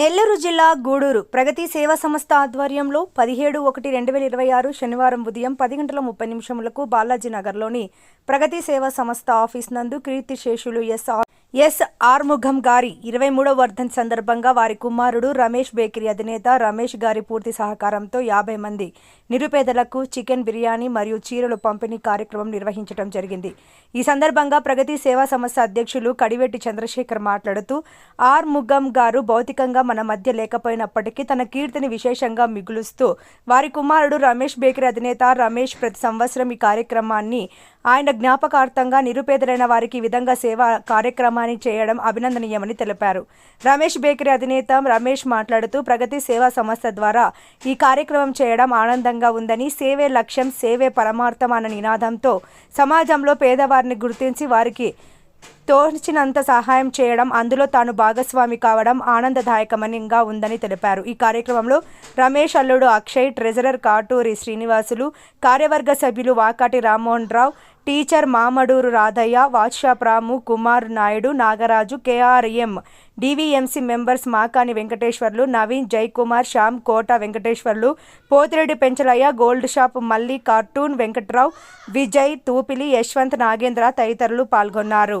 నెల్లూరు జిల్లా గూడూరు ప్రగతి సేవా సంస్థ ఆధ్వర్యంలో పదిహేడు ఒకటి రెండు వేల ఇరవై ఆరు శనివారం ఉదయం పది గంటల ముప్పై నిమిషములకు బాలాజీ నగర్లోని ప్రగతి సేవా సంస్థ ఆఫీస్ నందు కీర్తిశేషులు ఎస్ ఆర్ ఎస్ ఆర్ముఖం గారి ఇరవై మూడవ వర్ధన్ సందర్భంగా వారి కుమారుడు రమేష్ బేకరీ అధినేత రమేష్ గారి పూర్తి సహకారంతో యాభై మంది నిరుపేదలకు చికెన్ బిర్యానీ మరియు చీరలు పంపిణీ కార్యక్రమం నిర్వహించడం జరిగింది. ఈ సందర్భంగా ప్రగతి సేవా సంస్థ అధ్యక్షులు కడివెట్టి చంద్రశేఖర్ మాట్లాడుతూ ఆర్ ముగ్గం గారు భౌతికంగా మన మధ్య లేకపోయినప్పటికీ తన కీర్తిని విశేషంగా మిగులుస్తూ వారి కుమారుడు రమేష్ బేకరీ అధినేత రమేష్ ప్రతి సంవత్సరం ఈ కార్యక్రమాన్ని ఆయన జ్ఞాపకార్థంగా నిరుపేదలైన వారికి ఈ విధంగా సేవా కార్యక్రమాన్ని చేయడం అభినందనీయమని తెలిపారు. రమేష్ బేకరీ అధినేత రమేష్ మాట్లాడుతూ ప్రగతి సేవా సంస్థ ద్వారా ఈ కార్యక్రమం చేయడం ఆనందంగా ఉందని సేవే లక్ష్యం సేవే పరమార్థం అన్న నినాదంతో సమాజంలో పేదవారిని గుర్తించి వారికి తోచినంత సహాయం చేయడం అందులో తాను భాగస్వామి కావడం ఆనందదాయకమనిగా ఉందని తెలిపారు. ఈ కార్యక్రమంలో రమేష్ అల్లుడు అక్షయ్ ట్రెజరర్ కాటూరి శ్రీనివాసులు కార్యవర్గ సభ్యులు Vakati Rammohan Rao teacher Mamaduru Radhaiah WhatsApp Ramu Kumar Naidu Nagaraju KRM DVMC members Makani Venkateswarlu Naveen Jaikumar Shyam Kota Venkateswarlu Pothireddy Penchalaiah gold shop Malli cartoon Venkatrao Vijay Tupili Yashwant Nagendra తదితరులు పాల్గొన్నారు.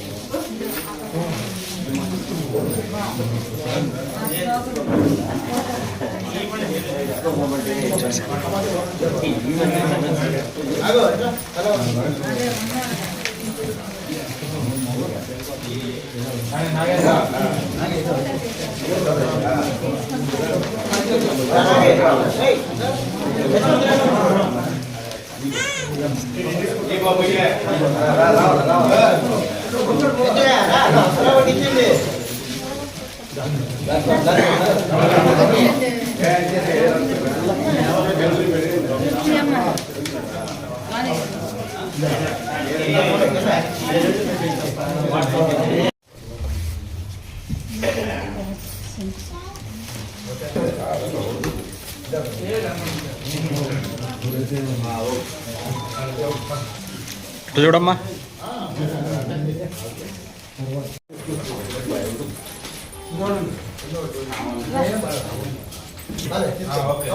ఇటు చూడమ్మా okay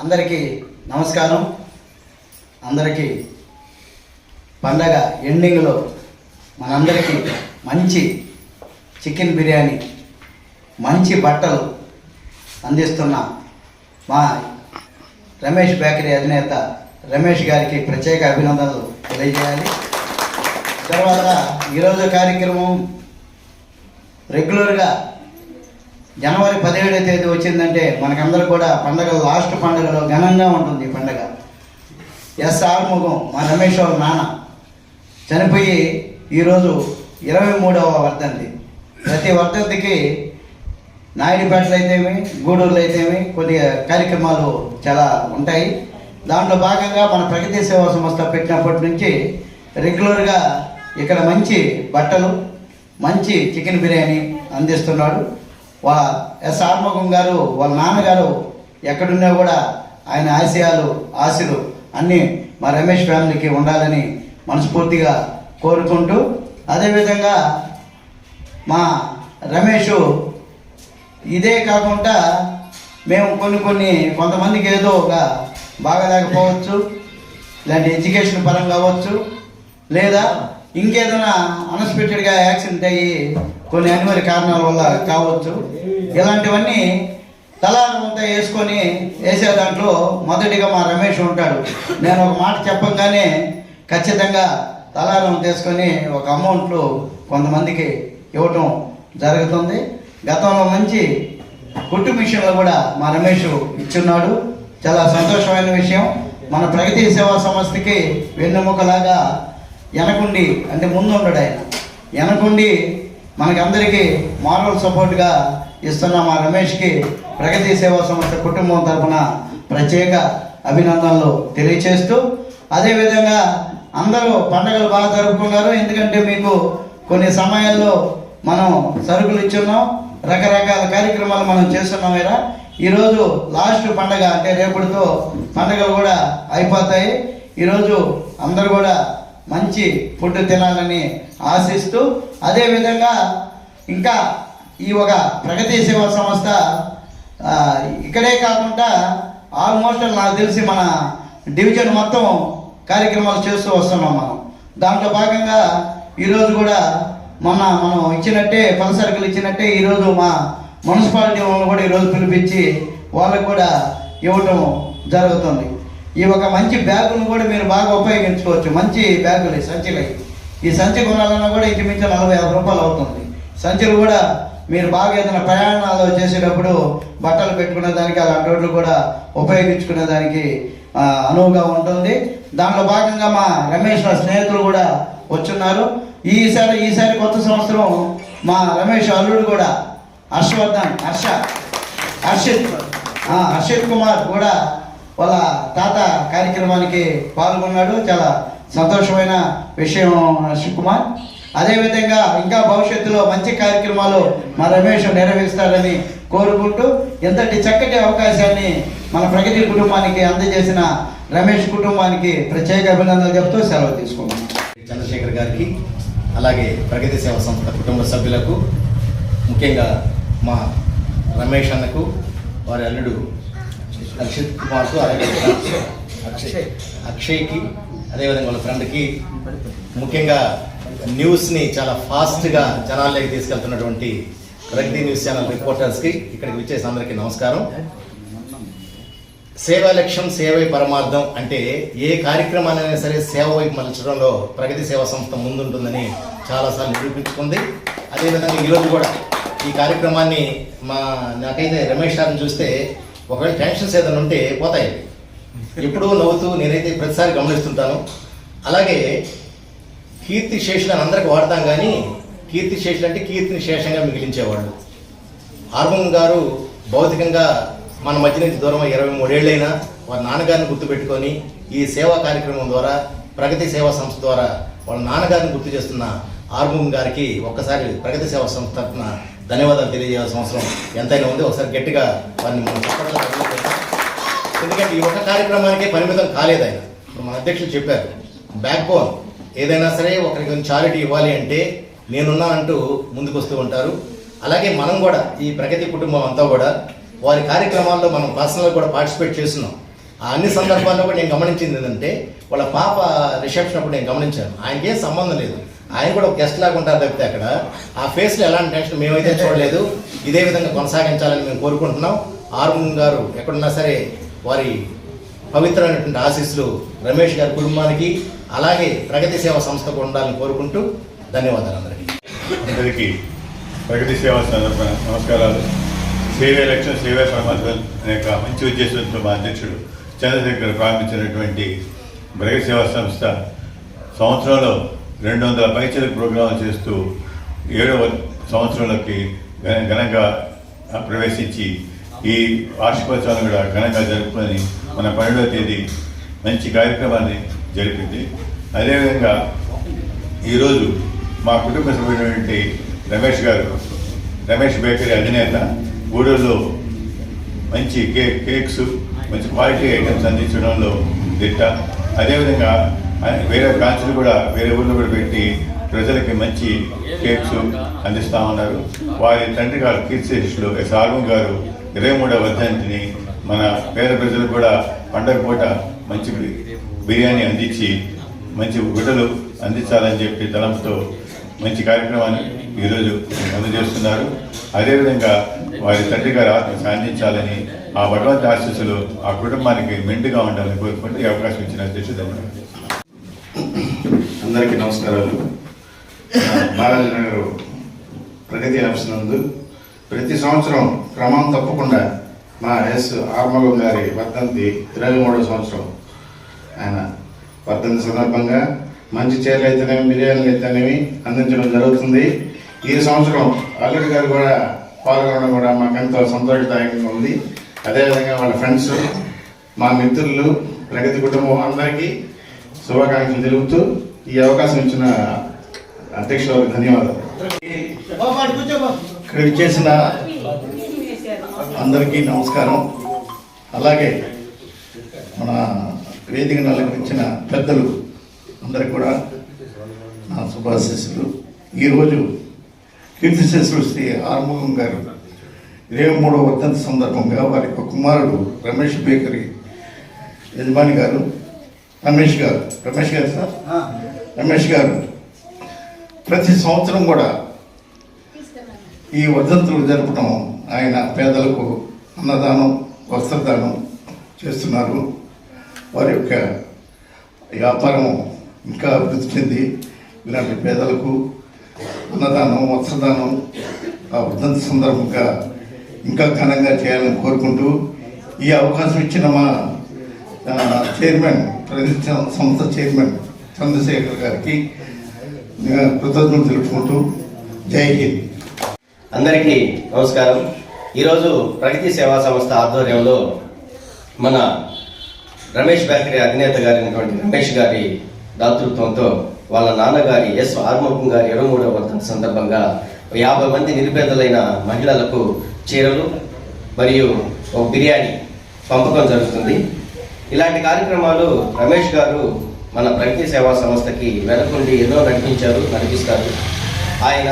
అందరికీ నమస్కారం. అందరికీ పండగ ఎండింగ్లో మనందరికీ మంచి చికెన్ బిర్యానీ మంచి బట్టలు అందిస్తున్న మా రమేష్ బేకరీ అధినేత రమేష్ గారికి ప్రత్యేక అభినందనలు. తెలియజేయాలి తర్వాత ఈరోజు కార్యక్రమం రెగ్యులర్గా జనవరి పదిహేడవ తేదీ వచ్చిందంటే మనకందరూ కూడా పండగ లాస్ట్ పండగలో ఘనంగా ఉంటుంది ఈ పండగ. ఎస్ ఆర్ముఖం మా రమేష్ వాళ్ళ నాన్న. చనిపోయి ఈరోజు ఇరవై మూడవ వర్ధంతి. ప్రతి వర్ధంతికి నాయుడుపేటలో అయితేమి గూడూరులో అయితేమి కొన్ని కార్యక్రమాలు చాలా ఉంటాయి. దాంట్లో భాగంగా మన ప్రగతి సేవా సంస్థ పెట్టినప్పటి నుంచి రెగ్యులర్గా ఇక్కడ మంచి బట్టలు మంచి చికెన్ బిర్యానీ అందిస్తున్నాడు. వా ఎస్ ఆర్మగం గారు వాళ్ళ నాన్నగారు ఎక్కడున్నా కూడా ఆయన ఆశయాలు ఆశలు అన్నీ మా రమేష్ ఫ్యామిలీకి ఉండాలని మనస్ఫూర్తిగా కోరుకుంటూ అదేవిధంగా మా రమేష్ ఇదే కాకుండా మేము కొన్ని కొన్ని కొంతమందికి ఏదో ఒక బాగా లేకపోవచ్చు ఇలాంటి ఎడ్యుకేషన్ పరంగా అవ్వచ్చు లేదా ఇంకేదైనా అన్ఎక్స్పెక్టెడ్గా యాక్సిడెంట్ అయ్యి కొన్ని అనివార్య కారణాల వల్ల కావచ్చు. ఇలాంటివన్నీ తలారంతా వేసుకొని వేసే దాంట్లో మొదటిగా మా రమేష్ ఉంటాడు. నేను ఒక మాట చెప్పంగానే ఖచ్చితంగా తలారం తీసుకొని ఒక అమౌంట్లు కొంతమందికి ఇవ్వటం జరుగుతుంది. గతంలో మంచి కుట్టు మిషన్లో కూడా మా రమేష్ ఇచ్చున్నాడు. చాలా సంతోషమైన విషయం. మన ప్రగతి సేవా సంస్థకి వెన్నెముకలాగా వెనకుండి అంటే ముందు ఉండడు ఆయన వెనకుండి మనకందరికీ మారల్ సపోర్ట్గా ఇస్తున్న మా రమేష్కి. ప్రగతి సేవా సంస్థ కుటుంబం తరఫున ప్రత్యేక అభినందనలు తెలియచేస్తూ అదేవిధంగా అందరూ పండగలు బాగా జరుపుకున్నారు. ఎందుకంటే మీకు కొన్ని సమయాల్లో మనం సరుకులు ఇచ్చున్నాం. రకరకాల కార్యక్రమాలు మనం చేస్తున్నాం ఇలా ఈరోజు లాస్ట్ పండగ అంటే రేపటితో పండగలు కూడా అయిపోతాయి. ఈరోజు అందరూ కూడా మంచి ఫుడ్ తినాలని ఆశిస్తూ అదేవిధంగా ఇంకా ఈ ఒక ప్రగతి సేవా సంస్థ ఇక్కడే కాకుండా ఆల్మోస్ట్ నాకు తెలిసి మన డివిజన్ మొత్తం కార్యక్రమాలు చేస్తూ వస్తున్నాం మనం. దాంట్లో భాగంగా ఈరోజు కూడా మొన్న మనం ఇచ్చినట్టే పలసరుకులు ఇచ్చినట్టే ఈరోజు మా మున్సిపాలిటీ వాళ్ళని కూడా ఈరోజు పిలిపించి వాళ్ళకు కూడా ఇవ్వటం జరుగుతుంది. ఈ ఒక మంచి బ్యాగును కూడా మీరు బాగా ఉపయోగించుకోవచ్చు. మంచి బ్యాగులు ఈ సంచులు. ఈ సంచి కొనాలన్నా కూడా ఇంచుమించు నలభై యాభై రూపాయలు అవుతుంది. సంచులు కూడా మీరు బాగా ఏదైనా ప్రయాణాలు చేసేటప్పుడు బట్టలు పెట్టుకునే దానికి అలాంటి రోడ్లు కూడా ఉపయోగించుకునే దానికి అనువుగా ఉంటుంది. దాంట్లో భాగంగా మా రమేష్ వాళ్ళ స్నేహితులు కూడా వచ్చున్నారు. ఈసారి ఈసారి కొత్త సంవత్సరం మా రమేష్ అల్లుడు కూడా హర్షవర్ధన్ హర్ష హర్షిత్ హర్షిత్ కుమార్ కూడా వాళ్ళ తాత కార్యక్రమానికి పాల్గొన్నాడు. చాలా సంతోషమైన విషయం హర్షిత్ కుమార్. అదేవిధంగా ఇంకా భవిష్యత్తులో మంచి కార్యక్రమాలు మా రమేష్ నెరవేరుస్తాడని కోరుకుంటూ ఎంతటి చక్కటి అవకాశాన్ని మన ప్రగతి కుటుంబానికి అందజేసిన రమేష్ కుటుంబానికి ప్రత్యేక అభినందనలు చెప్తూ సెలవు తీసుకున్నాం చంద్రశేఖర్ గారికి అలాగే ప్రగతి సేవ సంస్థ కుటుంబ సభ్యులకు ముఖ్యంగా మా రమేష్ అన్నకు వారి అల్లుడు అక్షిత్ కుమార్కు అలాగే అక్షయ్ అక్షయ్కి అదేవిధంగా వాళ్ళ ఫ్రెండ్కి ముఖ్యంగా న్యూస్ని చాలా ఫాస్ట్గా జనాల్లోకి తీసుకెళ్తున్నటువంటి ప్రగతి న్యూస్ ఛానల్ రిపోర్టర్స్కి ఇక్కడికి వచ్చేసి అందరికీ నమస్కారం. సేవా లక్ష్యం సేవై పరమార్థం అంటే ఏ కార్యక్రమాన్నైనా సరే సేవ వైపు మలచడంలో ప్రగతి సేవా సంస్థ ముందుంటుందని చాలాసార్లు నిరూపించుకుంది. అదేవిధంగా ఈరోజు కూడా ఈ కార్యక్రమాన్ని మా నాకైతే రమేష్ సార్ని చూస్తే ఒకవేళ టెన్షన్స్ ఏదైనా ఉంటే పోతాయి. ఎప్పుడూ నవ్వుతూ నేనైతే ప్రతిసారి గమనిస్తుంటాను. అలాగే కీర్తి శేషులు అని అందరికి వాడతాం కానీ కీర్తి శేషులు అంటే కీర్తిని శేషంగా మిగిలించేవాళ్ళు. ఆర్వం గారు భౌతికంగా మన మధ్య నుంచి దూరం ఇరవై మూడేళ్ళైనా వారి నాన్నగారిని గుర్తుపెట్టుకొని ఈ సేవా కార్యక్రమం ద్వారా ప్రగతి సేవా సంస్థ ద్వారా వాళ్ళ నాన్నగారిని గుర్తు చేస్తున్న హార్మోన్ గారికి ఒక్కసారి ప్రగతి సేవా సంస్థ తరఫున ధన్యవాదాలు తెలియజేయాల్సిన అవసరం ఎంతైనా ఉంది. ఒకసారి గట్టిగా వారిని మనం ఎందుకంటే ఈ ఒక్క కార్యక్రమానికి పరిమితం కాలేదు ఆయన. ఇప్పుడు మన అధ్యక్షులు చెప్పారు బ్యాక్ బోన్ ఏదైనా సరే ఒకరికి చారిటీ ఇవ్వాలి అంటే నేనున్నానంటూ ముందుకు వస్తూ ఉంటారు. అలాగే మనం కూడా ఈ ప్రగతి కుటుంబం అంతా కూడా వారి కార్యక్రమాల్లో మనం పర్సనల్గా కూడా పార్టిసిపేట్ చేస్తున్నాం. ఆ అన్ని సందర్భాల్లో కూడా నేను గమనించింది ఏంటంటే వాళ్ళ పాప రిసెప్షన్ అప్పుడు నేను గమనించాను. ఆయనకే సంబంధం లేదు. ఆయన కూడా ఒక గెస్ట్ లాగా ఉంటారు తప్పితే అక్కడ. ఆ ఫేస్లో ఎలాంటి టెన్షన్ మేమైతే చూడలేదు. ఇదే విధంగా కొనసాగించాలని మేము కోరుకుంటున్నాం. ఆర్మూన్ గారు ఎక్కడున్నా సరే వారి పవిత్రమైనటువంటి ఆశీస్సులు రమేష్ గారి కుటుంబానికి అలాగే ప్రగతి సేవా సంస్థకు ఉండాలని కోరుకుంటూ ధన్యవాదాలు అందరికీ. అందరికీ ప్రగతి సేవా సందర్భ నమస్కారాలు. సేవే లక్ష్యం సేవే పరమాత్మం అనే ఒక మంచి ఉద్దేశంతో మా అధ్యక్షుడు చంద్రశేఖర్ ప్రారంభించినటువంటి ప్రగతి సేవా సంస్థ సంవత్సరంలో రెండు వందల పైచలకు ప్రోగ్రాంలు చేస్తూ ఏడవ సంవత్సరంలోకి ఘనంగా ప్రవేశించి ఈ వార్షికోత్సవాన్ని కూడా ఘనంగా జరుపుకొని మన పన్నెండవ తేదీ మంచి కార్యక్రమాన్ని జరిపింది. అదేవిధంగా ఈరోజు మా కుటుంబ సభ్యుడైనటువంటి రమేష్ గారు రమేష్ బేకరీ అధినేత గూడూరులో మంచి కేక్ కేక్స్ మంచి క్వాలిటీ ఐటమ్స్ అందించడంలో దిట్ట. అదేవిధంగా వేరే బ్రాంచ్లు కూడా వేరే ఊళ్ళో కూడా పెట్టి ప్రజలకి మంచి కేక్స్ అందిస్తా ఉన్నారు. వారి తండ్రి గారు కీర్తిశేషులు ఎస్ ఆర్వం గారు ఇరవై మూడవ వర్ధంతిని మన పేద ప్రజలకు కూడా పండగ పూట మంచి బిర్యానీ అందించి మంచి గుడ్డలు అందించాలని చెప్పి తలంతో మంచి కార్యక్రమాన్ని ఈరోజు అందజేస్తున్నారు. అదేవిధంగా వారి తండ్రి గారి ఆత్మ సాధించాలని ఆ భగవంతు ఆశీస్సులు ఆ కుటుంబానికి మెండుగా ఉండాలని కోరుకుంటూ ఈ అవకాశం ఇచ్చిన అధ్యక్షుడు అందరికీ నమస్కారాలు. బాలాజీ నగర్ ప్రగతి ఆఫీస్ నందు ప్రతి సంవత్సరం క్రమం తప్పకుండా మా ఎస్ ఆర్మగం గారి వర్ధంతి ఇరవై మూడో సంవత్సరం. ఆయన వర్ధంతి సందర్భంగా మంచి చీరలు అయితేనేమి బిర్యానీలు అయితేనేమి అందించడం జరుగుతుంది. ఈ సంవత్సరం అల్లుడి గారు కూడా పాల్గొనడం కూడా మాకెంతో సంతోషదాయకంగా ఉంది. అదేవిధంగా వాళ్ళ ఫ్రెండ్స్ మా మిత్రులు ప్రగతి కుటుంబం అందరికీ శుభాకాంక్షలు తెలుపుతూ ఈ అవకాశం ఇచ్చిన అధ్యక్షులకు ధన్యవాదాలు. ఇక్కడ చేసిన అందరికీ నమస్కారం. అలాగే మన వేదిక నలంకరించిన పెద్దలు అందరికి కూడా నా శుభాశీస్సులు. ఈరోజు కీర్తిశేషులు శ్రీ ఆర్మూలం గారు ఇరవై మూడవ వర్ధంతి సందర్భంగా వారి యొక్క కుమారుడు రమేష్ బేకరీ యజమాని గారు రమేష్ గారు. రమేష్ గారు సార్? రమేష్ గారు ప్రతి సంవత్సరం కూడా ఈ వర్ధంతులు జరపడం ఆయన పేదలకు అన్నదానం వస్త్రదానం చేస్తున్నారు. వారి యొక్క వ్యాపారం ఇంకా అభివృద్ధి చెంది ఇలాంటి పేదలకు అన్నదానం వస్త్రదానం ఆ వర్ధంతి సందర్భంగా ఇంకా ఘనంగా చేయాలని కోరుకుంటూ ఈ అవకాశం ఇచ్చిన మా చైర్మన్ ప్రతి సంస్థ చైర్మన్ చంద్రశేఖర్ గారికి కృతజ్ఞతలు తెలుపుకుంటూ జై హింద్. అందరికీ నమస్కారం. ఈరోజు ప్రగతి సేవా సంస్థ ఆధ్వర్యంలో మన రమేష్ బేకరీ అధినేత గారైనటువంటి రమేష్ గారి దాతృత్వంతో వాళ్ళ నాన్నగారి ఎస్ ఆర్ముఖం గారి ఇరవై మూడవ సందర్భంగా యాభై మంది నిరుపేదలైన మహిళలకు చీరలు మరియు ఒక బిర్యానీ పంపకం జరుగుతుంది. ఇలాంటి కార్యక్రమాలు రమేష్ గారు మన ప్రగతి సేవా సంస్థకి వెనకుండి ఎన్నో నడిపించారు నడిపిస్తారు. ఆయన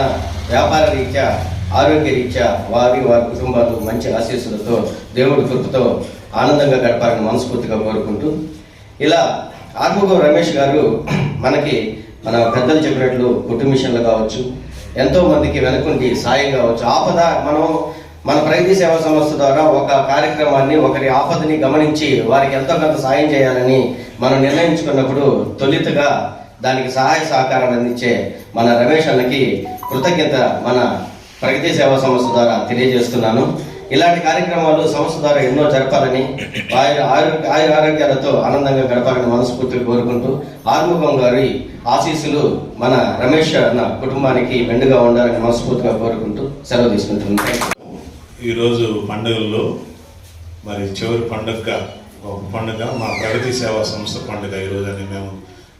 వ్యాపార రీత్యా ఆరోగ్య రీత్యా వారి వారి కుటుంబాలు మంచి ఆశీస్సులతో దేవుడి కృపతో ఆనందంగా గడపాలని మనస్ఫూర్తిగా కోరుకుంటూ ఇలా ఆత్మగౌ రమేష్ గారు మనకి మన పెద్దలు చెప్పినట్లు కుటుంబ మిషన్లు కావచ్చు ఎంతోమందికి వెనకుండి సాయం కావచ్చు ఆపద మనం మన ప్రగతి సేవా సంస్థ ద్వారా ఒక కార్యక్రమాన్ని ఒకరి ఆపదని గమనించి వారికి ఎంతో కొంత సాయం చేయాలని మనం నిర్ణయించుకున్నప్పుడు తొలితగా దానికి సహాయ సహకారం అందించే మన రమేష్ అన్నకి కృతజ్ఞత మన ప్రగతి సేవా సంస్థ ద్వారా తెలియజేస్తున్నాను. ఇలాంటి కార్యక్రమాలు సంస్థ ద్వారా ఎన్నో జరపాలని ఆయన ఆరోగ్య ఆయన ఆరోగ్యాలతో ఆనందంగా గడపాలని మనస్ఫూర్తిగా కోరుకుంటూ ఆర్ముఖం గారి ఆశీస్సులు మన రమేష్ అన్న కుటుంబానికి మెండుగా ఉండాలని మనస్ఫూర్తిగా కోరుకుంటూ సెలవు తీసుకుంటున్నాను. ఈరోజు పండుగల్లో మరి చివరి పండుగగా ఒక పండుగ మా ప్రగతి సేవా సంస్థ పండుగ ఈరోజు అని మేము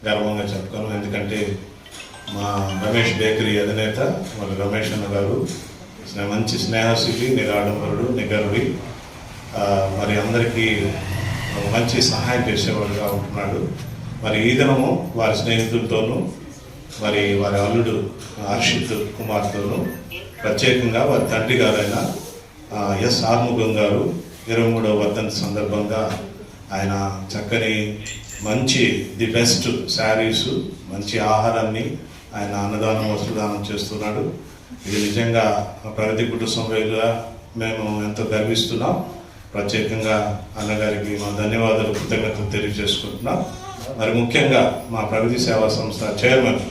గర్వంగా చెప్పుకోను ఎందుకంటే మా రమేష్ బేకరీ అధినేత మరి రమేష్ అన్న గారు మంచి స్నేహశీలి నిరాడంబరుడు నిగర్వి. మరి అందరికీ మంచి సహాయం చేసేవాడుగా ఉంటున్నాడు. మరి ఈ దినము వారి స్నేహితులతోనూ మరి వారి అల్లుడు హర్షిత్ కుమార్తోనూ ప్రత్యేకంగా వారి తండ్రి గారైన ఎస్ ఆర్ముఖం గారు ఇరవై మూడవ వర్ధంతి సందర్భంగా ఆయన చక్కని మంచి ది బెస్ట్ శారీస్ మంచి ఆహారాన్ని ఆయన అన్నదానం వస్త్రదానం చేస్తున్నాడు. ఇది నిజంగా ప్రగతి కుటుంబ సభ్యులుగా మేము ఎంతో గర్విస్తున్నాం. ప్రత్యేకంగా అన్నగారికి మా ధన్యవాదాలు కృతజ్ఞతలు తెలియజేసుకుంటున్నాం. మరి ముఖ్యంగా మా ప్రగతి సేవా సంస్థ చైర్మన్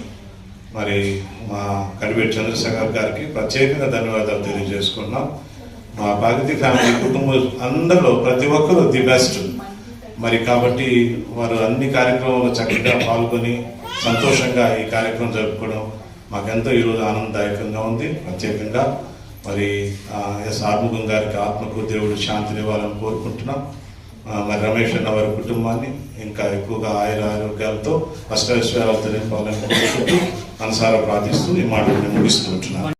మరి మా కడివేటి చంద్రశేఖర్ గారికి ప్రత్యేకంగా ధన్యవాదాలు తెలియజేసుకున్నాం మా భగతి ఫ్యామిలీ కుటుంబం అందరిలో ప్రతి ఒక్కరూ ది బెస్ట్. మరి కాబట్టి వారు అన్ని కార్యక్రమాల్లో చక్కగా పాల్గొని సంతోషంగా ఈ కార్యక్రమం జరుపుకోవడం మాకెంతో ఈరోజు ఆనందదాయకంగా ఉంది. ప్రత్యేకంగా మరి ఎస్ ఆర్ముఖం గారికి ఆత్మకు దేవుడు శాంతినివ్వాలని కోరుకుంటున్నాం. మరి రమేష్ అన్న వారి కుటుంబాన్ని ఇంకా ఎక్కువగా ఆయుర ఆరోగ్యాలతో అష్టైశ్వర్యాలతో నింపాలని కోరుకుంటూ మనసారా ప్రార్థిస్తూ ఈ మాటలను ముగిస్తూ ఉంటున్నాను.